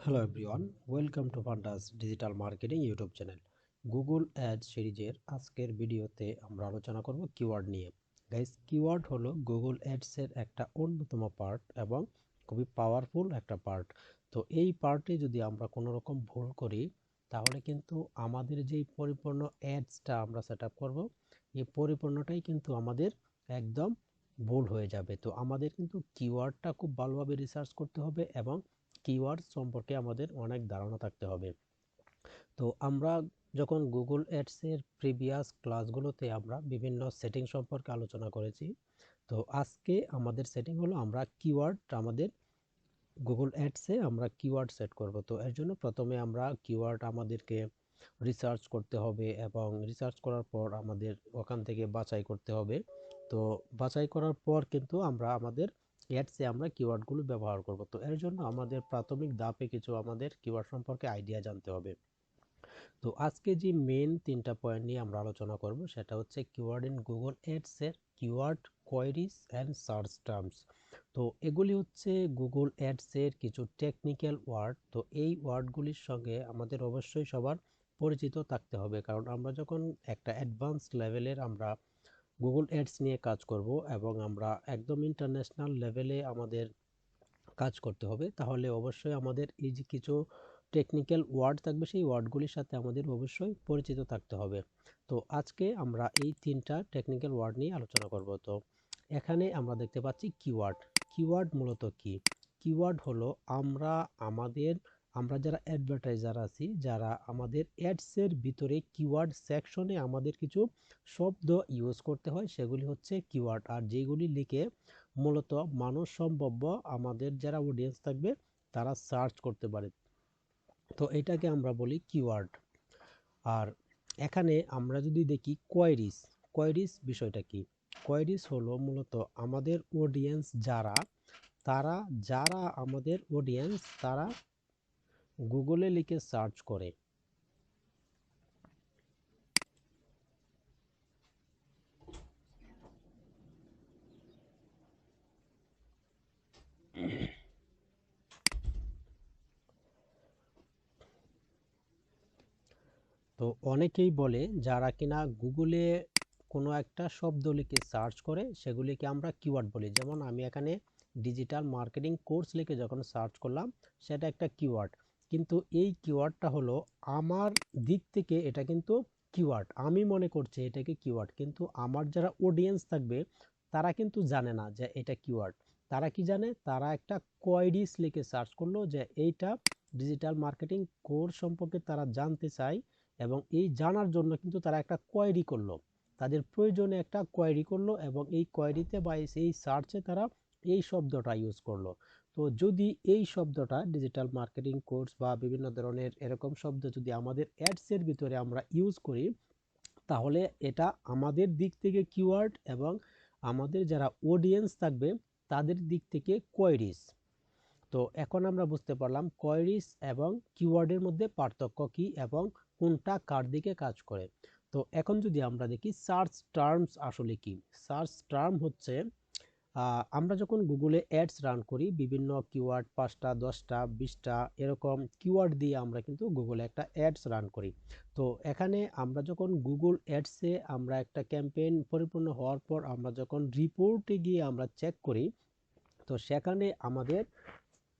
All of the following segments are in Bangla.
Hello everyone welcome to Fantas digital marketing YouTube channel Google ad সিরিজের আজকের ভিডিওতে আমরা আলোচনা করব কিওয়ার্ড নিয়ে। গাইস কিওয়ার্ড হলো গুগল অ্যাডসের একটা অন্যতম পার্ট এবং খুবই পাওয়ারফুল একটা পার্ট তো এই পার্টে যদি আমরা কোনো রকম ভুল করি, তাহলে কিন্তু আমাদের যেই পরিপূর্ণ অ্যাডসটা আমরা সেট আপ করব, এই পরিপূর্ণটাই কিন্তু আমাদের একদম ভুল হয়ে যাবে। তো আমাদের কিন্তু কিওয়ার্ডটা খুব ভালোভাবে রিসার্চ করতে হবে এবং কিওয়ার্ড সম্পর্কে আমাদের অনেক ধারণা থাকতে হবে। তো আমরা যখন গুগল অ্যাডসের প্রিভিয়াস ক্লাসগুলোতে আমরা বিভিন্ন সেটিং সম্পর্কে আলোচনা করেছি, তো আজকে আমাদের সেটিং হলো আমরা কিওয়ার্ড আমাদের গুগল অ্যাডসে আমরা কিওয়ার্ড সেট করব। তো এর জন্য প্রথমে আমরা কিওয়ার্ড আমাদেরকে রিসার্চ করতে হবে এবং রিসার্চ করার পর আমাদের ওখান থেকে বাছাই করতে হবে। তো বাছাই করার পর কিন্তু আমরা আমাদের অ্যাডসে আমরা কিওয়ার্ডগুলো ব্যবহার করব। তো এর জন্য আমাদের প্রাথমিক ধাপে কিছু আমাদের কিওয়ার্ড সম্পর্কে আইডিয়া জানতে হবে। তো আজকে যে মেন তিনটা পয়েন্ট নিয়ে আমরা আলোচনা করব, সেটা হচ্ছে keyword in Google অ্যাডসের keyword queries and search terms তো এগুলি হচ্ছে গুগল অ্যাডসের কিছু টেকনিক্যাল ওয়ার্ড তো এই ওয়ার্ডগুলির সঙ্গে আমাদের অবশ্যই সবার পরিচিত থাকতে হবে। কারণ আমরা যখন একটা অ্যাডভান্স লেভেলের আমরা গুগল অ্যাডস নিয়ে কাজ করব এবং আমরা একদম ইন্টারন্যাশনাল লেভেলে আমাদের কাজ করতে হবে। তাহলে অবশ্যই আমাদের এই যে কিছু টেকনিক্যাল ওয়ার্ড থাকবে, সেই ওয়ার্ডগুলির সাথে আমাদের অবশ্যই পরিচিত থাকতে হবে। তো আজকে আমরা এই তিনটা টেকনিক্যাল ওয়ার্ড নিয়ে আলোচনা করব। তো এখানে আমরা দেখতে পাচ্ছি কিওয়ার্ড কিওয়ার্ড মূলত কি? কিওয়ার্ড হলো আমরা, আমাদের আমরা যারা অ্যাডভার্টাইজার আছি, যারা আমাদের অ্যাডসের ভিতরে কিওয়ার্ড সেকশনে আমাদের কিছু শব্দ ইউজ করতে হয়, সেগুলি হচ্ছে কিওয়ার্ড আর যেগুলি লিখে মূলত মানুষ সম্ভব্য আমাদের যারা অডিয়েন্স থাকবে, তারা সার্চ করতে পারে। তো এটাকে আমরা বলি কিওয়ার্ড আর এখানে আমরা যদি দেখি কোয়ারিস কোয়ারিস বিষয়টা কি? কোয়ারিস হলো মূলত আমাদের অডিয়েন্স যারা, তারা, যারা আমাদের অডিয়েন্স তারা গুগলে লিখে সার্চ করে। তো অনেকেই বলে, যারা কিনা গুগলে কোনো একটা শব্দ লিখে সার্চ করে, সেগুলিকে আমরা কিওয়ার্ড বলি। যেমন আমি এখানে ডিজিটাল মার্কেটিং কোর্স লিখে যখন সার্চ করলাম, সেটা একটা কিওয়ার্ড। কিন্তু এই কিওয়ার্ডটা হলো আমার দিক থেকে এটা কিন্তু কিওয়ার্ড আমি মনে করছি এটাকে কিওয়ার্ড কিন্তু আমার যারা অডিয়েন্স থাকবে, তারা কিন্তু জানে না যে এটা কিওয়ার্ড তারা কি জানে? তারা একটা কোয়ারিস লিখে সার্চ করল যে এইটা ডিজিটাল মার্কেটিং কোর্স সম্পর্কে তারা জানতে চায় এবং এই জানার জন্য কিন্তু তারা একটা কোয়ারি করল। তাদের প্রয়োজনে একটা কোয়ারি করল এবং এই কোয়ারিতে বা এই সার্চে তারা এই শব্দটা ইউজ করল। তো যদি এই শব্দটা ডিজিটাল মার্কেটিং কোর্স বা বিভিন্ন ধরনের এরকম শব্দ যদি আমাদের অ্যাডসের ভিতরে আমরা ইউজ করি, তাহলে এটা আমাদের দিক থেকে কিওয়ার্ড এবং আমাদের যারা অডিয়েন্স থাকবে, তাদের দিক থেকে কোয়ারিস তো এখন আমরা বুঝতে পারলাম কোয়ারিস এবং কিওয়ার্ডের মধ্যে পার্থক্য কি এবং কোনটা কার দিকে কাজ করে। তো এখন যদি আমরা দেখি সার্চ টার্মস আসলে কি? সার্চ টার্ম হচ্ছে আমরা যখন গুগলে অ্যাডস রান করি, বিভিন্ন কিওয়ার্ড পাঁচটা, দশটা, বিশটা, এরকম কিওয়ার্ড দিয়ে আমরা কিন্তু গুগলে একটা অ্যাডস রান করি। তো এখানে আমরা যখন গুগল অ্যাডসে আমরা একটা ক্যাম্পেইন পরিপূর্ণ হওয়ার পর আমরা যখন রিপোর্টে গিয়ে আমরা চেক করি, তো সেখানে আমাদের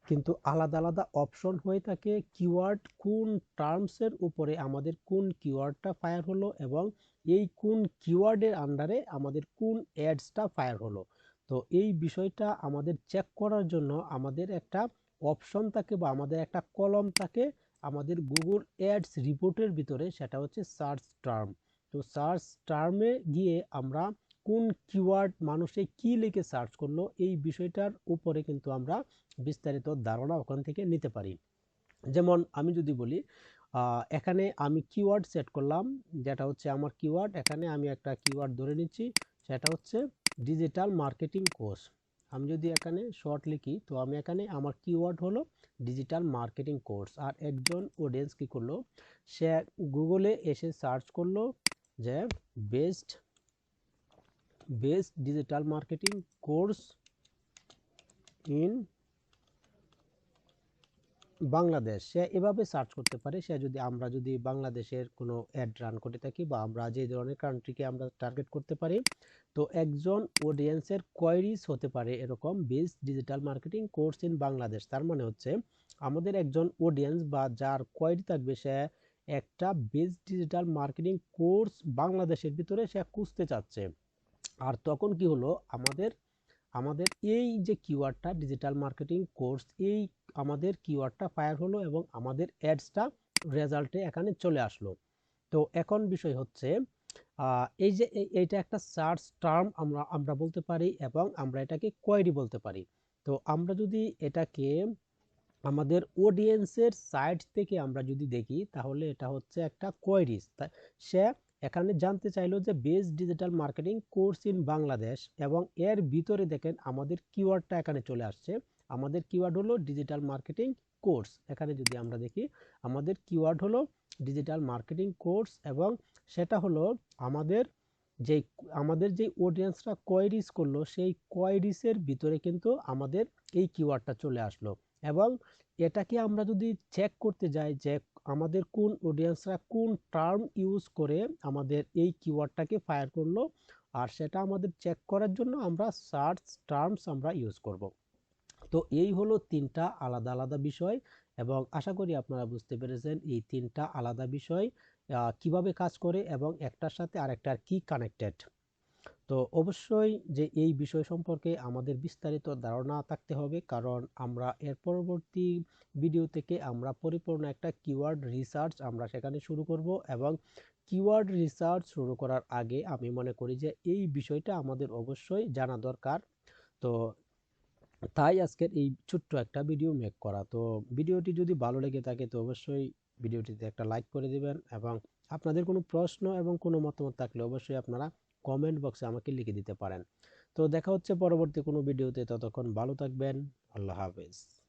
কিন্তু আলাদা আলাদা অপশন হয়ে থাকে কিওয়ার্ড কোন টার্মসের উপরে আমাদের কোন কিওয়ার্ডটা ফায়ার হলো এবং এই কোন কিওয়ার্ডের আন্ডারে আমাদের কোন অ্যাডসটা ফায়ার হলো। তো এই বিষয়টা আমাদের চেক করার জন্য আমাদের একটা অপশন থাকে বা আমাদের একটা কলম থাকে আমাদের গুগল অ্যাডস রিপোর্টের ভিতরে, সেটা হচ্ছে সার্চ টার্ম তো সার্চ টার্মে গিয়ে আমরা কোন কিওয়ার্ড মানুষে কি লিখে সার্চ করল, এই বিষয়টার উপরে কিন্তু আমরা বিস্তারিত ধারণা ওখান থেকে নিতে পারি। যেমন আমি যদি বলি এখানে আমি কিওয়ার্ড সেট করলাম, যেটা হচ্ছে আমার কিওয়ার্ড এখানে আমি একটা কিওয়ার্ড ধরে নিচ্ছি, সেটা হচ্ছে ডিজিটাল মার্কেটিং কোর্স আমি যদি এখানে শর্ট লিখি, তো আমি এখানে আমার কিওয়ার্ড হলো ডিজিটাল মার্কেটিং কোর্স আর একজন অডিয়েন্স কী করল? সে গুগলে এসে সার্চ করল যে best best digital marketing course in Bangladesh সে এভাবে সার্চ করতে পারে, সে যদি আমরা যদি বাংলাদেশের কোনো অ্যাড রান করে থাকি বা আমরা যে ধরনের কান্ট্রিকে আমরা টার্গেট করতে পারি, তো একজন অডিয়েন্সের কোয়ারিজ হতে পারে এরকম best digital marketing course in Bangladesh. তার মানে হচ্ছে আমাদের একজন অডিয়েন্স বা যার কোয়ারি থাকবে, সে একটা বেস্ট ডিজিটাল মার্কেটিং কোর্স বাংলাদেশের ভিতরে সে খুঁজতে চাচ্ছে। আর তখন কি হলো? আমাদের আমাদের এই যে কিওয়ার্ডটা ডিজিটাল মার্কেটিং কোর্স এই আমাদের কিওয়ার্ডটা ফায়ার হলো এবং আমাদের অ্যাডসটা রেজাল্টে এখানে চলে আসলো। তো এখন বিষয় হচ্ছে এই যে এইটা একটা সার্চ টার্ম আমরা আমরা বলতে পারি এবং আমরা এটাকে কোয়ারি বলতে পারি। তো আমরা যদি এটাকে আমাদের অডিয়েন্সের সাইড থেকে আমরা যদি দেখি, তাহলে এটা হচ্ছে একটা কোয়ারিজ সে এখানে জানতে চাইলো যে best digital marketing course in Bangladesh এবং এর ভিতরে দেখেন আমাদের কিওয়ার্ডটা এখানে চলে আসছে। আমাদের কিওয়ার্ড হলো ডিজিটাল মার্কেটিং কোর্স। এখানে যদি আমরা দেখি, আমাদের কিওয়ার্ড হলো ডিজিটাল মার্কেটিং কোর্স এবং সেটা হলো আমাদের যে আমাদের যে অডিয়েন্সরা কোয়ারিজ করল, সেই কোয়ারিজের ভিতরে কিন্তু আমাদের এই কিওয়ার্ডটা চলে আসলো। এবং এটাকে আমরা যদি চেক করতে যাই যে আমাদের কোন অডিয়েন্সরা কোন টার্ম ইউজ করে আমাদের এই কিওয়ার্ডটাকে ফায়ার করল, আর সেটা আমাদের চেক করার জন্য আমরা সার্চ টার্মস আমরা ইউজ করব। তো এই হলো তিনটা আলাদা আলাদা বিষয় এবং আশা করি আপনারা বুঝতে পেরেছেন এই তিনটা আলাদা বিষয় কীভাবে কাজ করে এবং একটার সাথে আরেকটার কি কানেক্টেড তো অবশ্যই যে এই বিষয় সম্পর্কে আমাদের বিস্তারিত ধারণা থাকতে হবে। কারণ আমরা এর পরবর্তী ভিডিও থেকে আমরা পরিপূর্ণ একটা কিওয়ার্ড রিসার্চ আমরা সেখানে শুরু করব এবং কিওয়ার্ড রিসার্চ শুরু করার আগে আমি মনে করি যে এই বিষয়টা আমাদের অবশ্যই জানা দরকার। তো তাই আজকের এই ছোট্ট একটা ভিডিও মেক করা। তো ভিডিওটি যদি ভালো লেগে থাকে তো অবশ্যই ভিডিওটিতে একটা লাইক করে দিবেন এবং আপনাদের কোনো প্রশ্ন এবং কোনো মতামত থাকলে অবশ্যই আপনারা কমেন্ট বক্সে আমাকে লিখে দিতে পারেন। তো দেখা হচ্ছে পরবর্তী কোনো ভিডিওতে ততক্ষণ ভালো থাকবেন। আল্লাহ হাফেজ।